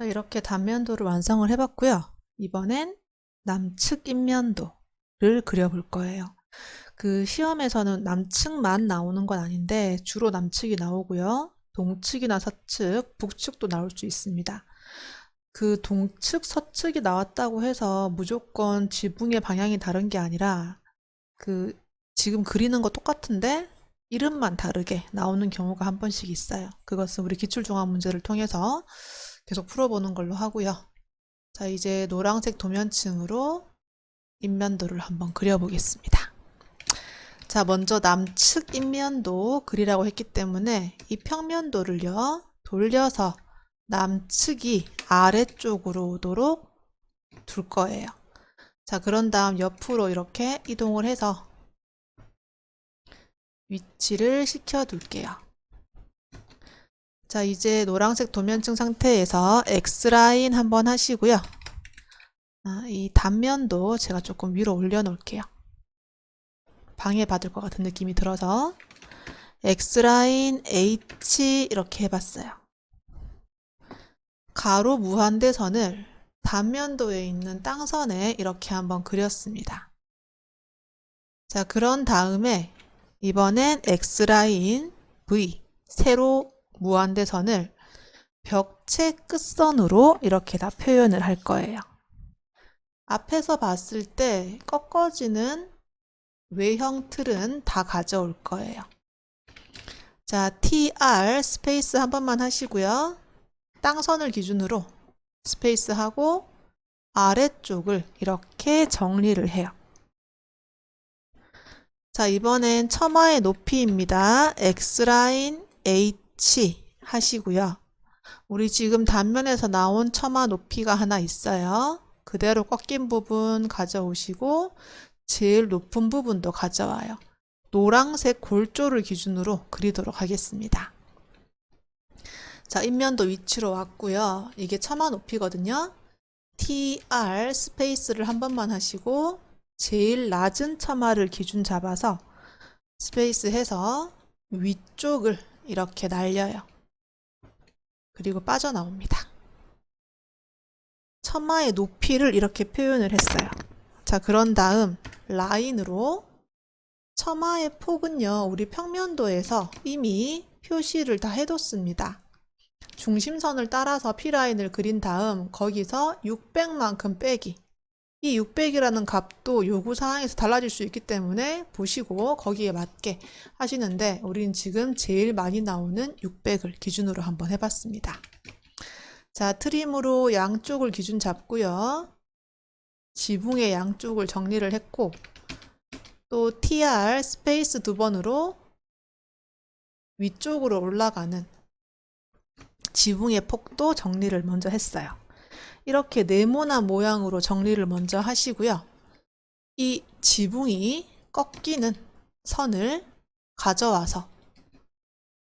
자, 이렇게 단면도를 완성을 해봤고요. 이번엔 남측 인면도를 그려볼 거예요. 그 시험에서는 남측만 나오는 건 아닌데 주로 남측이 나오고요. 동측이나 서측, 북측도 나올 수 있습니다. 그 동측, 서측이 나왔다고 해서 무조건 지붕의 방향이 다른 게 아니라 그 지금 그리는 거 똑같은데 이름만 다르게 나오는 경우가 한 번씩 있어요. 그것은 우리 기출종합 문제를 통해서 계속 풀어보는 걸로 하고요. 자, 이제 노란색 도면층으로 인면도를 한번 그려보겠습니다. 자, 먼저 남측 인면도 그리라고 했기 때문에 이 평면도를요, 돌려서 남측이 아래쪽으로 오도록 둘 거예요. 자, 그런 다음 옆으로 이렇게 이동을 해서 위치를 시켜 둘게요. 자, 이제 노란색 도면층 상태에서 X라인 한번 하시고요. 아, 이 단면도 제가 조금 위로 올려놓을게요. 방해받을 것 같은 느낌이 들어서 X라인 H 이렇게 해봤어요. 가로 무한대선을 단면도에 있는 땅선에 이렇게 한번 그렸습니다. 자, 그런 다음에 이번엔 X라인 V 세로 무한대선을 벽체 끝선으로 이렇게 다 표현을 할 거예요. 앞에서 봤을 때 꺾어지는 외형 틀은 다 가져올 거예요. 자, TR 스페이스 한 번만 하시고요. 땅선을 기준으로 스페이스 하고 아래쪽을 이렇게 정리를 해요. 자, 이번엔 처마의 높이입니다. X라인 H 하시고요. 우리 지금 단면에서 나온 처마 높이가 하나 있어요. 그대로 꺾인 부분 가져오시고 제일 높은 부분도 가져와요. 노란색 골조를 기준으로 그리도록 하겠습니다. 자, 인면도 위치로 왔고요. 이게 처마 높이거든요. TR 스페이스를 한 번만 하시고 제일 낮은 처마를 기준 잡아서 스페이스 해서 위쪽을 이렇게 날려요. 그리고 빠져나옵니다. 처마의 높이를 이렇게 표현을 했어요. 자, 그런 다음 라인으로 처마의 폭은요, 우리 평면도에서 이미 표시를 다 해뒀습니다. 중심선을 따라서 P라인을 그린 다음 거기서 600만큼 빼기. 이 600이라는 값도 요구 사항에서 달라질 수 있기 때문에 보시고 거기에 맞게 하시는데 우리는 지금 제일 많이 나오는 600을 기준으로 한번 해봤습니다. 자, 트림으로 양쪽을 기준 잡고요. 지붕의 양쪽을 정리를 했고 또 TR 스페이스 두 번으로 위쪽으로 올라가는 지붕의 폭도 정리를 먼저 했어요. 이렇게 네모난 모양으로 정리를 먼저 하시고요. 이 지붕이 꺾이는 선을 가져와서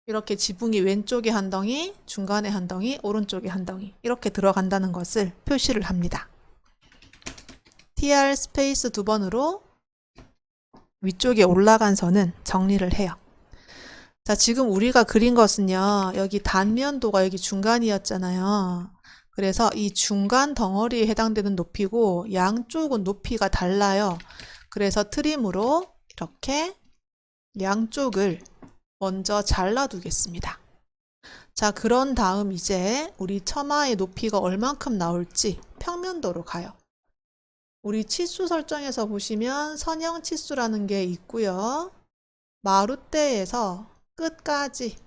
이렇게 지붕이 왼쪽에 한 덩이, 중간에 한 덩이, 오른쪽에 한 덩이 이렇게 들어간다는 것을 표시를 합니다. TR 스페이스 두 번으로 위쪽에 올라간 선은 정리를 해요. 자, 지금 우리가 그린 것은요, 여기 단면도가 여기 중간이었잖아요. 그래서 이 중간 덩어리에 해당되는 높이고 양쪽은 높이가 달라요. 그래서 트림으로 이렇게 양쪽을 먼저 잘라 두겠습니다. 자, 그런 다음 이제 우리 처마의 높이가 얼만큼 나올지 평면도로 가요. 우리 치수 설정에서 보시면 선형 치수라는 게 있고요. 마루대에서 끝까지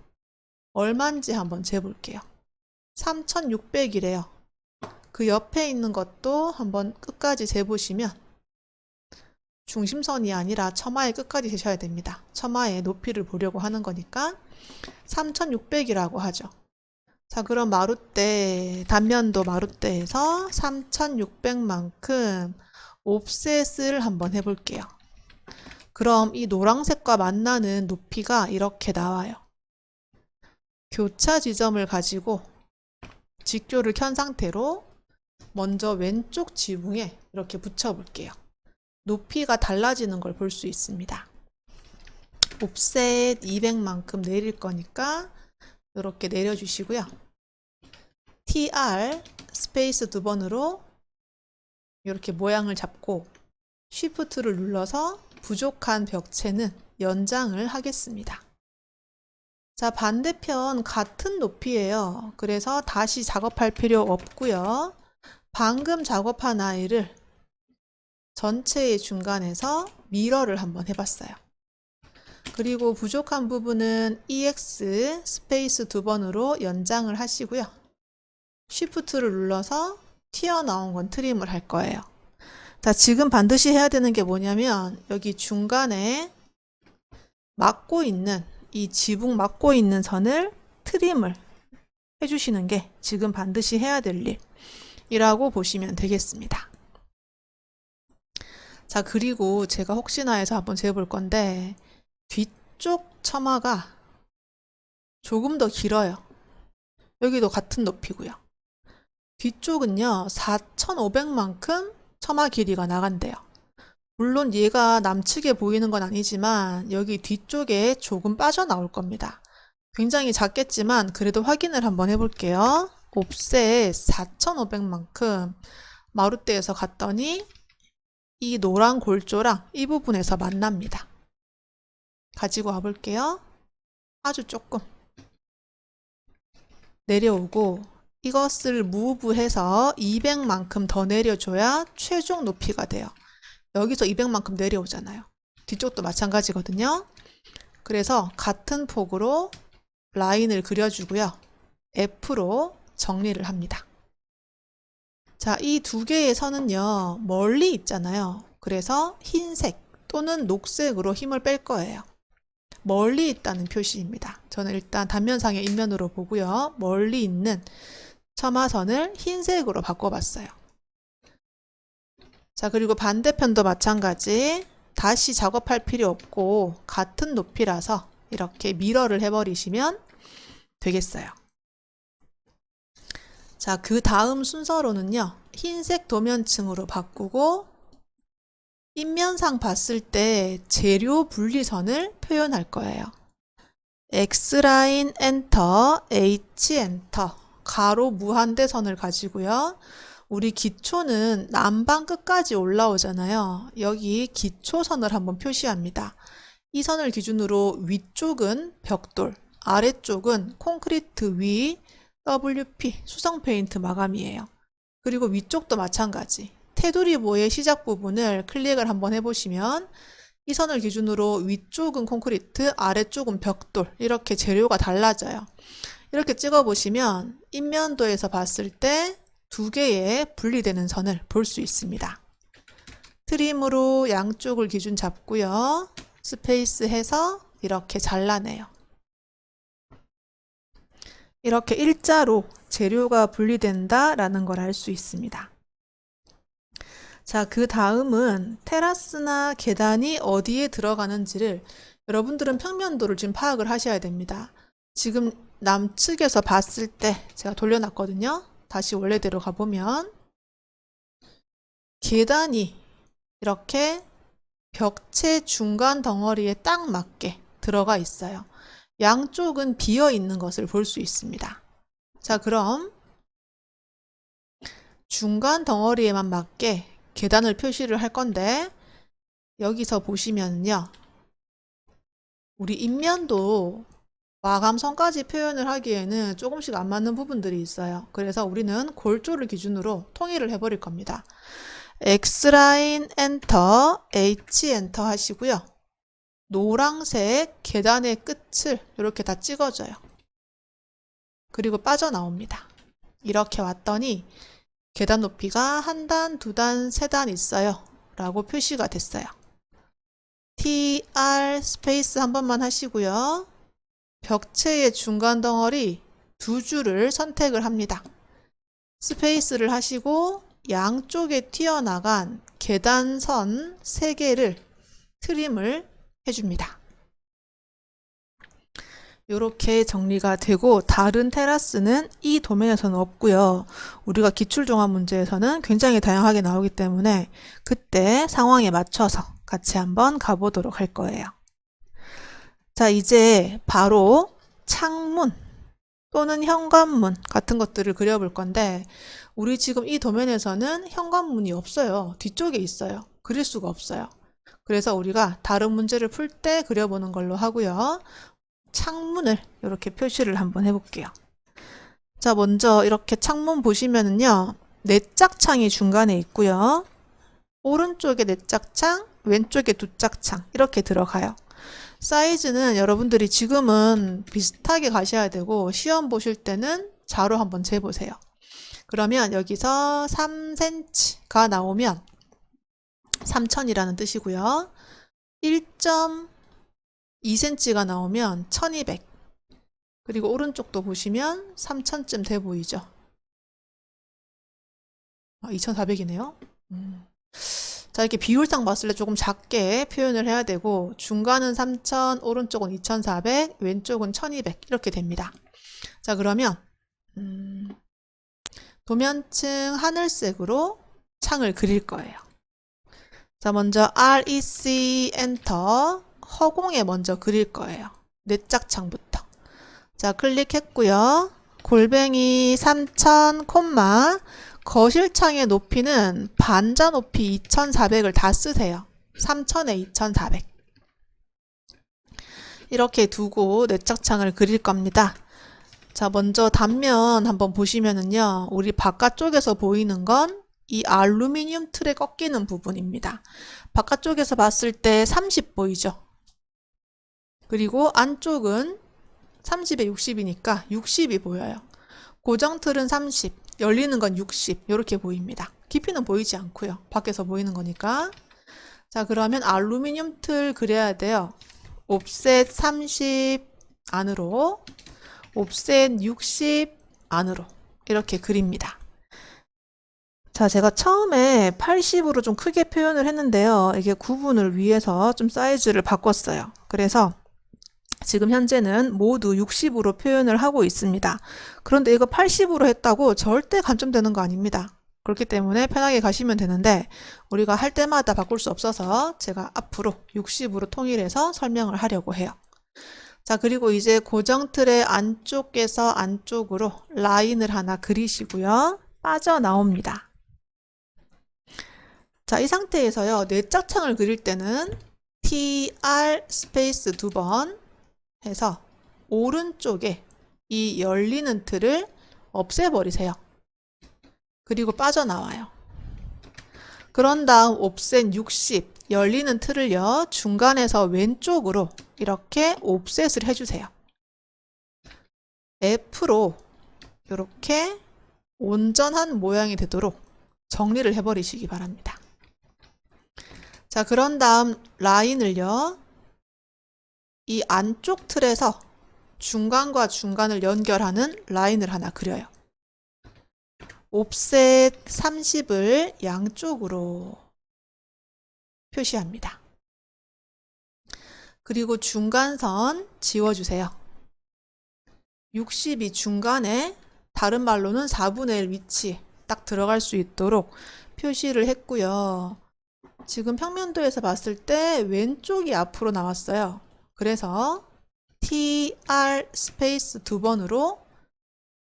얼만지 한번 재볼게요. 3600이래요. 그 옆에 있는 것도 한번 끝까지 재보시면 중심선이 아니라 처마의 끝까지 재셔야 됩니다. 처마의 높이를 보려고 하는 거니까 3600이라고 하죠. 자, 그럼 마루대, 단면도 마루대에서 3600만큼 옵셋을 한번 해볼게요. 그럼 이 노란색과 만나는 높이가 이렇게 나와요. 교차 지점을 가지고 직교를 켠 상태로 먼저 왼쪽 지붕에 이렇게 붙여볼게요. 높이가 달라지는 걸 볼 수 있습니다. 옵셋 200만큼 내릴 거니까 이렇게 내려주시고요. TR 스페이스 두 번으로 이렇게 모양을 잡고 쉬프트를 눌러서 부족한 벽체는 연장을 하겠습니다. 자, 반대편 같은 높이예요. 그래서 다시 작업할 필요 없고요. 방금 작업한 아이를 전체의 중간에서 미러를 한번 해봤어요. 그리고 부족한 부분은 EX 스페이스 두 번으로 연장을 하시고요. 쉬프트를 눌러서 튀어나온 건 트림을 할 거예요. 자, 지금 반드시 해야 되는 게 뭐냐면 여기 중간에 막고 있는 이 지붕 막고 있는 선을 트림을 해주시는 게 지금 반드시 해야 될 일이라고 보시면 되겠습니다. 자, 그리고 제가 혹시나 해서 한번 재볼 건데 뒤쪽 처마가 조금 더 길어요. 여기도 같은 높이고요. 뒤쪽은요, 4,500만큼 처마 길이가 나간대요. 물론 얘가 남측에 보이는 건 아니지만 여기 뒤쪽에 조금 빠져나올 겁니다. 굉장히 작겠지만 그래도 확인을 한번 해볼게요. 옵셋 4,500만큼 마루대에서 갔더니 이 노란 골조랑 이 부분에서 만납니다. 가지고 와볼게요. 아주 조금 내려오고 이것을 무브해서 200만큼 더 내려줘야 최종 높이가 돼요. 여기서 200만큼 내려오잖아요. 뒤쪽도 마찬가지거든요. 그래서 같은 폭으로 라인을 그려주고요. F로 정리를 합니다. 자, 이 두 개의 선은요, 멀리 있잖아요. 그래서 흰색 또는 녹색으로 힘을 뺄 거예요. 멀리 있다는 표시입니다. 저는 일단 단면상의 인면으로 보고요. 멀리 있는 첨화선을 흰색으로 바꿔봤어요. 자, 그리고 반대편도 마찬가지. 다시 작업할 필요 없고 같은 높이라서 이렇게 미러를 해버리시면 되겠어요. 자, 그 다음 순서로는요. 흰색 도면층으로 바꾸고 인면상 봤을 때 재료 분리선을 표현할 거예요. X라인 엔터, H 엔터, 가로 무한대선을 가지고요. 우리 기초는 남방 끝까지 올라오잖아요. 여기 기초선을 한번 표시합니다. 이 선을 기준으로 위쪽은 벽돌, 아래쪽은 콘크리트 위 WP 수성 페인트 마감이에요. 그리고 위쪽도 마찬가지. 테두리보의 시작 부분을 클릭을 한번 해보시면 이 선을 기준으로 위쪽은 콘크리트, 아래쪽은 벽돌 이렇게 재료가 달라져요. 이렇게 찍어보시면 인면도에서 봤을 때 두 개의 분리되는 선을 볼 수 있습니다. 트림으로 양쪽을 기준 잡고요. 스페이스 해서 이렇게 잘라내요. 이렇게 일자로 재료가 분리된다라는 걸 알 수 있습니다. 자, 그 다음은 테라스나 계단이 어디에 들어가는지를 여러분들은 평면도를 지금 파악을 하셔야 됩니다. 지금 남측에서 봤을 때 제가 돌려놨거든요. 다시 원래대로 가보면 계단이 이렇게 벽체 중간 덩어리에 딱 맞게 들어가 있어요. 양쪽은 비어 있는 것을 볼 수 있습니다. 자, 그럼 중간 덩어리에만 맞게 계단을 표시를 할 건데 여기서 보시면요. 우리 인면도 마감선까지 표현을 하기에는 조금씩 안 맞는 부분들이 있어요. 그래서 우리는 골조를 기준으로 통일을 해버릴 겁니다. X라인 엔터, H 엔터 하시고요. 노랑색 계단의 끝을 이렇게 다 찍어줘요. 그리고 빠져나옵니다. 이렇게 왔더니 계단 높이가 한 단, 두 단, 세 단 있어요. 라고 표시가 됐어요. TR 스페이스 한 번만 하시고요. 벽체의 중간 덩어리 두 줄을 선택을 합니다. 스페이스를 하시고 양쪽에 튀어나간 계단선 3개를 트림을 해줍니다. 이렇게 정리가 되고 다른 테라스는 이 도면에서는 없고요. 우리가 기출종합 문제에서는 굉장히 다양하게 나오기 때문에 그때 상황에 맞춰서 같이 한번 가보도록 할 거예요. 자, 이제 바로 창문, 또는 현관문 같은 것들을 그려볼 건데 우리 지금 이 도면에서는 현관문이 없어요. 뒤쪽에 있어요. 그릴 수가 없어요. 그래서 우리가 다른 문제를 풀 때 그려보는 걸로 하고요. 창문을 이렇게 표시를 한번 해볼게요. 자, 먼저 이렇게 창문 보시면은요. 내짝창이 중간에 있고요. 오른쪽에 내짝창, 왼쪽에 두짝창 이렇게 들어가요. 사이즈는 여러분들이 지금은 비슷하게 가셔야 되고 시험 보실 때는 자로 한번 재보세요. 그러면 여기서 3cm가 나오면 3000이라는 뜻이고요. 1.2cm가 나오면 1200. 그리고 오른쪽도 보시면 3000쯤 돼 보이죠? 아, 2400이네요. 음. 자, 이렇게 비율상 봤을 때 조금 작게 표현을 해야 되고, 중간은 3000, 오른쪽은 2400, 왼쪽은 1200, 이렇게 됩니다. 자, 그러면, 음, 도면층 하늘색으로 창을 그릴 거예요. 자, 먼저 REC 엔터, 허공에 먼저 그릴 거예요. 넷짝창부터. 자, 클릭했고요. 골뱅이 3000, 콤마, 거실창의 높이는 반자 높이 2400을 다 쓰세요. 3000에 2400. 이렇게 두고 내짝창을 그릴 겁니다. 자, 먼저 단면 한번 보시면은요. 우리 바깥쪽에서 보이는 건 이 알루미늄 틀에 꺾이는 부분입니다. 바깥쪽에서 봤을 때 30 보이죠? 그리고 안쪽은 30에 60이니까 60이 보여요. 고정 틀은 30, 열리는 건 60, 이렇게 보입니다. 깊이는 보이지 않고요. 밖에서 보이는 거니까. 자, 그러면 알루미늄 틀 그려야 돼요. 옵셋 30 안으로, 옵셋 60 안으로 이렇게 그립니다. 자, 제가 처음에 80으로 좀 크게 표현을 했는데요. 이게 구분을 위해서 좀 사이즈를 바꿨어요. 그래서 지금 현재는 모두 60으로 표현을 하고 있습니다. 그런데 이거 80으로 했다고 절대 감점되는 거 아닙니다. 그렇기 때문에 편하게 가시면 되는데 우리가 할 때마다 바꿀 수 없어서 제가 앞으로 60으로 통일해서 설명을 하려고 해요. 자, 그리고 이제 고정 틀의 안쪽에서 안쪽으로 라인을 하나 그리시고요. 빠져나옵니다. 자, 이 상태에서요. 넷짝창을 그릴 때는 TR 스페이스 두 번 해서 오른쪽에 이 열리는 틀을 없애버리세요. 그리고 빠져나와요. 그런 다음 옵셋 60 열리는 틀을요. 중간에서 왼쪽으로 이렇게 옵셋을 해주세요. F로 이렇게 온전한 모양이 되도록 정리를 해버리시기 바랍니다. 자, 그런 다음 라인을요. 이 안쪽 틀에서 중간과 중간을 연결하는 라인을 하나 그려요. 옵셋 30을 양쪽으로 표시합니다. 그리고 중간선 지워주세요. 60이 중간에 다른 말로는 4분의 1 위치 딱 들어갈 수 있도록 표시를 했고요. 지금 평면도에서 봤을 때 왼쪽이 앞으로 나왔어요. 그래서 TR 스페이스 두 번으로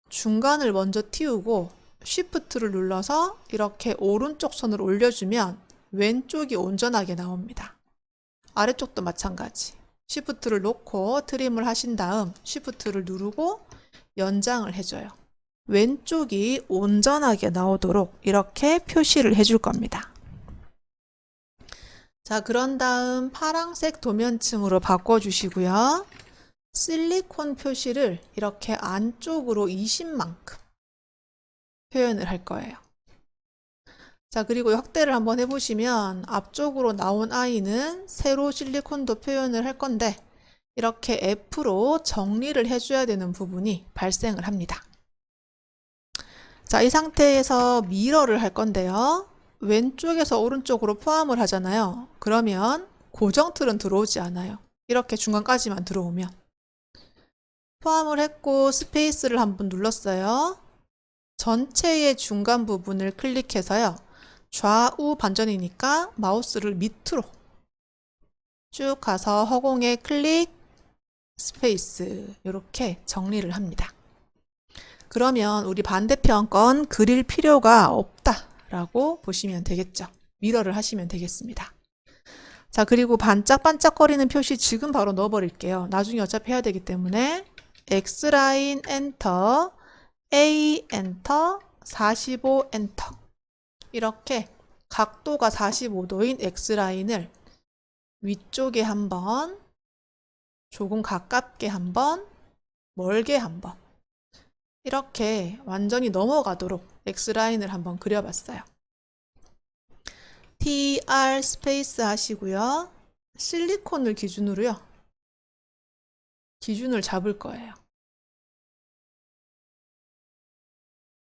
중간을 먼저 띄우고 Shift를 눌러서 이렇게 오른쪽 손을 올려주면 왼쪽이 온전하게 나옵니다. 아래쪽도 마찬가지. Shift를 놓고 트림을 하신 다음 Shift를 누르고 연장을 해줘요. 왼쪽이 온전하게 나오도록 이렇게 표시를 해줄 겁니다. 자, 그런 다음 파랑색 도면층으로 바꿔주시고요. 실리콘 표시를 이렇게 안쪽으로 20만큼 표현을 할 거예요. 자, 그리고 확대를 한번 해보시면 앞쪽으로 나온 아이는 세로 실리콘도 표현을 할 건데 이렇게 F로 정리를 해줘야 되는 부분이 발생을 합니다. 자, 이 상태에서 미러를 할 건데요. 왼쪽에서 오른쪽으로 포함을 하잖아요. 그러면 고정 틀은 들어오지 않아요. 이렇게 중간까지만 들어오면. 포함을 했고 스페이스를 한번 눌렀어요. 전체의 중간 부분을 클릭해서요. 좌우 반전이니까 마우스를 밑으로 쭉 가서 허공에 클릭, 스페이스 이렇게 정리를 합니다. 그러면 우리 반대편 건 그릴 필요가 없다 라고 보시면 되겠죠. 미러를 하시면 되겠습니다. 자, 그리고 반짝반짝거리는 표시 지금 바로 넣어버릴게요. 나중에 어차피 해야 되기 때문에 X라인 엔터, A 엔터, 45 엔터. 이렇게 각도가 45도인 X라인을 위쪽에 한번, 조금 가깝게 한번, 멀게 한번. 이렇게 완전히 넘어가도록 X라인을 한번 그려봤어요. TR 스페이스 하시고요. 실리콘을 기준으로요. 기준을 잡을 거예요.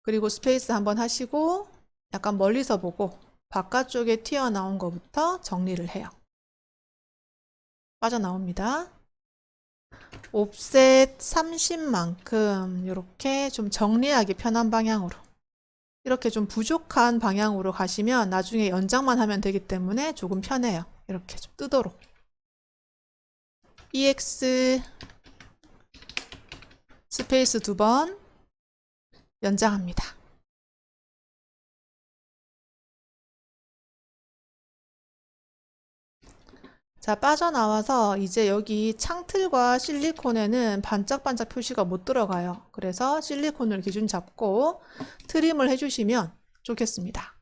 그리고 스페이스 한번 하시고 약간 멀리서 보고 바깥쪽에 튀어나온 것부터 정리를 해요. 빠져나옵니다. 옵셋 30만큼 이렇게 좀 정리하기 편한 방향으로 이렇게 좀 부족한 방향으로 가시면 나중에 연장만 하면 되기 때문에 조금 편해요. 이렇게 좀 뜨도록. EX 스페이스 두 번 연장합니다. 자, 빠져나와서 이제 여기 창틀과 실리콘에는 반짝반짝 표시가 못 들어가요. 그래서 실리콘을 기준 잡고 트림을 해주시면 좋겠습니다.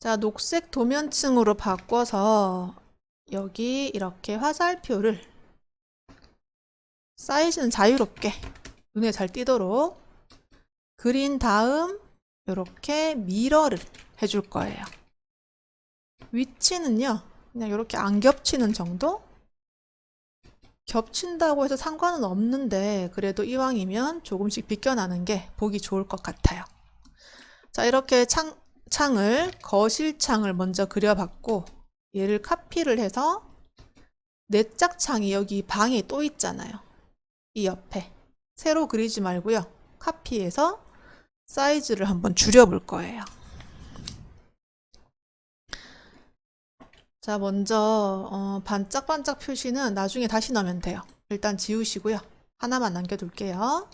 자, 녹색 도면층으로 바꿔서 여기 이렇게 화살표를 사이즈는 자유롭게 눈에 잘 띄도록 그린 다음 이렇게 미러를 해줄 거예요. 위치는요, 그냥 이렇게 안 겹치는 정도? 겹친다고 해서 상관은 없는데, 그래도 이왕이면 조금씩 비껴나는 게 보기 좋을 것 같아요. 자, 이렇게 창, 창을, 거실창을 먼저 그려봤고, 얘를 카피를 해서 내 짝 창이 여기 방에 또 있잖아요. 이 옆에. 새로 그리지 말고요. 카피해서 사이즈를 한번 줄여볼 거예요. 자, 먼저 어, 반짝반짝 표시는 나중에 다시 넣으면 돼요. 일단 지우시고요. 하나만 남겨둘게요.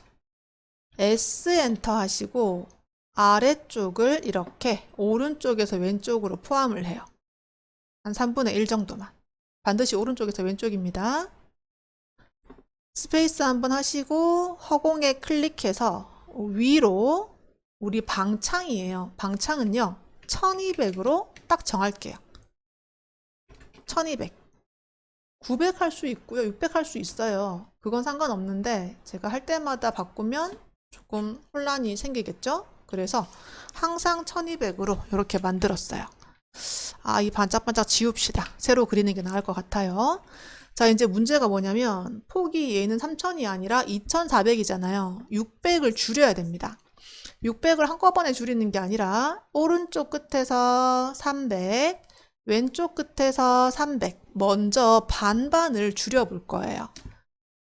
S 엔터 하시고 아래쪽을 이렇게 오른쪽에서 왼쪽으로 포함을 해요. 한 3분의 1 정도만. 반드시 오른쪽에서 왼쪽입니다. 스페이스 한번 하시고 허공에 클릭해서 위로 우리 방창이에요. 방창은요. 1200으로 딱 정할게요. 1200. 900 할 수 있고요. 600 할 수 있어요. 그건 상관없는데 제가 할 때마다 바꾸면 조금 혼란이 생기겠죠? 그래서 항상 1200으로 이렇게 만들었어요. 아, 이 반짝반짝 지웁시다. 새로 그리는 게 나을 것 같아요. 자, 이제 문제가 뭐냐면 폭이 얘는 3000이 아니라 2400이잖아요. 600을 줄여야 됩니다. 600을 한꺼번에 줄이는 게 아니라 오른쪽 끝에서 300, 왼쪽 끝에서 300. 먼저 반반을 줄여볼 거예요.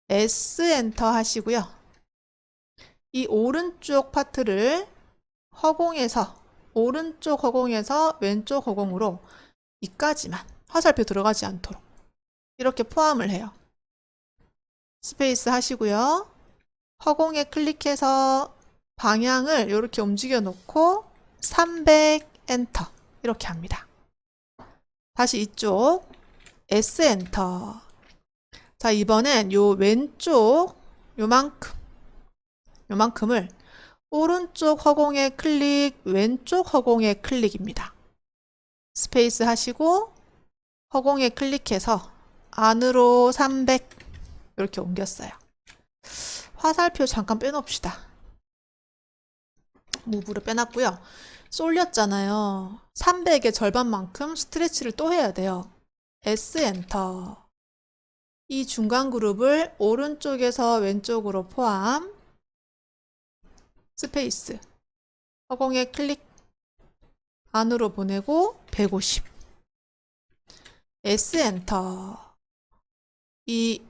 S 엔터 하시고요. 이 오른쪽 파트를 허공에서 오른쪽 허공에서 왼쪽 허공으로 이까지만 화살표 들어가지 않도록 이렇게 포함을 해요. 스페이스 하시고요. 허공에 클릭해서 방향을 이렇게 움직여 놓고 300 엔터 이렇게 합니다. 다시 이쪽 S 엔터. 자, 이번엔 요 왼쪽 요만큼 요만큼을 오른쪽 허공에 클릭, 왼쪽 허공에 클릭입니다. 스페이스 하시고 허공에 클릭해서 안으로 300 이렇게 옮겼어요. 화살표 잠깐 빼놓읍시다. 무브를 빼놨고요. 쏠렸잖아요. 300의 절반만큼 스트레치를 또 해야 돼요. S 엔터. 이 중간 그룹을 오른쪽에서 왼쪽으로 포함. 스페이스. 허공에 클릭. 안으로 보내고 150. S 엔터. 이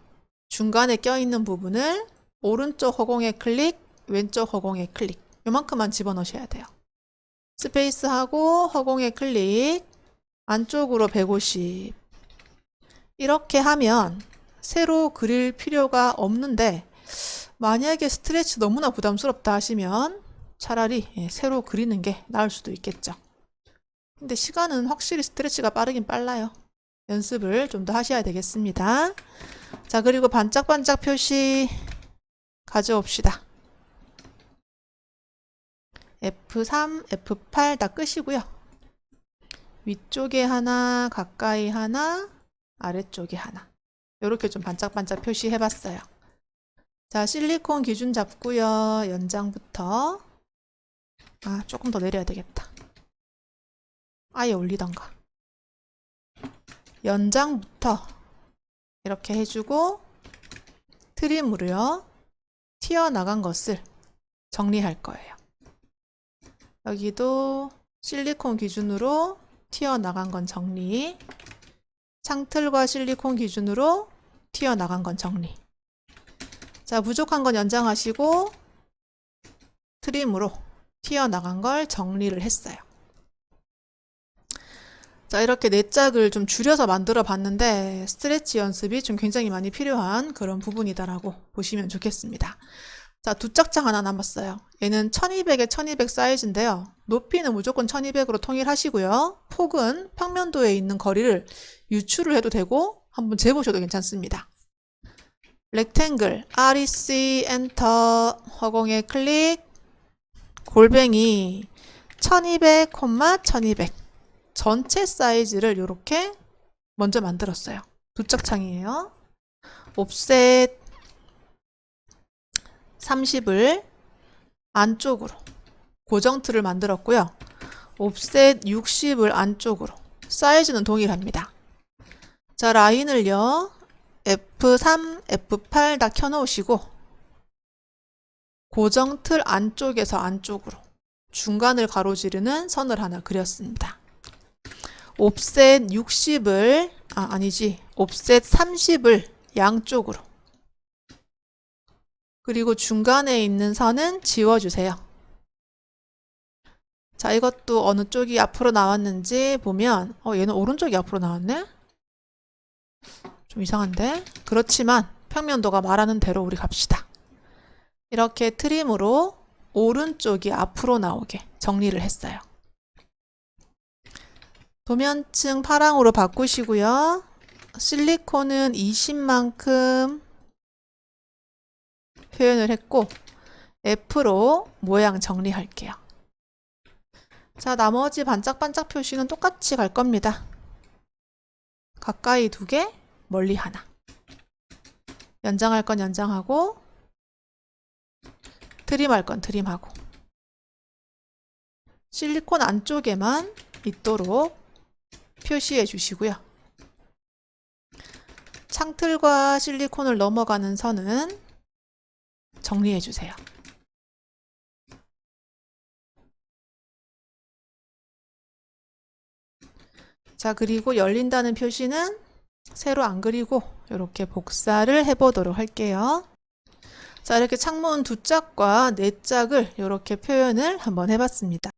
중간에 껴있는 부분을 오른쪽 허공에 클릭, 왼쪽 허공에 클릭. 요만큼만 집어넣으셔야 돼요. 스페이스 하고 허공에 클릭 안쪽으로 150 이렇게 하면 새로 그릴 필요가 없는데 만약에 스트레치 너무나 부담스럽다 하시면 차라리 예, 새로 그리는 게 나을 수도 있겠죠. 근데 시간은 확실히 스트레치가 빠르긴 빨라요. 연습을 좀 더 하셔야 되겠습니다. 자, 그리고 반짝반짝 표시 가져옵시다. F3, F8 다 끄시고요. 위쪽에 하나, 가까이 하나, 아래쪽에 하나. 이렇게 좀 반짝반짝 표시해 봤어요. 자, 실리콘 기준 잡고요. 연장부터. 아, 조금 더 내려야 되겠다. 아예 올리던가. 연장부터 이렇게 해주고 트림으로요. 튀어나간 것을 정리할 거예요. 여기도 실리콘 기준으로 튀어나간 건 정리. 창틀과 실리콘 기준으로 튀어나간 건 정리. 자, 부족한 건 연장하시고 트림으로 튀어나간 걸 정리를 했어요. 자, 이렇게 네 짝을 좀 줄여서 만들어 봤는데 스트레치 연습이 좀 굉장히 많이 필요한 그런 부분이다라고 보시면 좋겠습니다. 자, 두 짝장 하나 남았어요. 얘는 1200에 1200 사이즈인데요. 높이는 무조건 1200으로 통일하시고요. 폭은 평면도에 있는 거리를 유추를 해도 되고 한번 재보셔도 괜찮습니다. 렉탱글, REC, 엔터, 허공에 클릭, 골뱅이 1200, 1200 전체 사이즈를 이렇게 먼저 만들었어요. 두 짝창이에요. 옵셋 30을 안쪽으로 고정 틀을 만들었고요. 옵셋 60을 안쪽으로 사이즈는 동일합니다. 자, 라인을요. F3, F8 다 켜놓으시고 고정 틀 안쪽에서 안쪽으로 중간을 가로지르는 선을 하나 그렸습니다. 옵셋 60을 아 아니지 옵셋 30을 양쪽으로 그리고 중간에 있는 선은 지워주세요. 자 이것도 어느 쪽이 앞으로 나왔는지 보면 어 얘는 오른쪽이 앞으로 나왔네? 좀 이상한데? 그렇지만 평면도가 말하는 대로 우리 갑시다. 이렇게 트림으로 오른쪽이 앞으로 나오게 정리를 했어요. 도면층 파랑으로 바꾸시고요. 실리콘은 20만큼 표현을 했고 F로 모양 정리할게요. 자, 나머지 반짝반짝 표시는 똑같이 갈 겁니다. 가까이 두 개, 멀리 하나. 연장할 건 연장하고 트림할 건 트림하고 실리콘 안쪽에만 있도록 표시해 주시고요. 창틀과 실리콘을 넘어가는 선은 정리해 주세요. 자, 그리고 열린다는 표시는 새로 안 그리고 이렇게 복사를 해보도록 할게요. 자, 이렇게 창문 두 짝과 네 짝을 이렇게 표현을 한번 해봤습니다.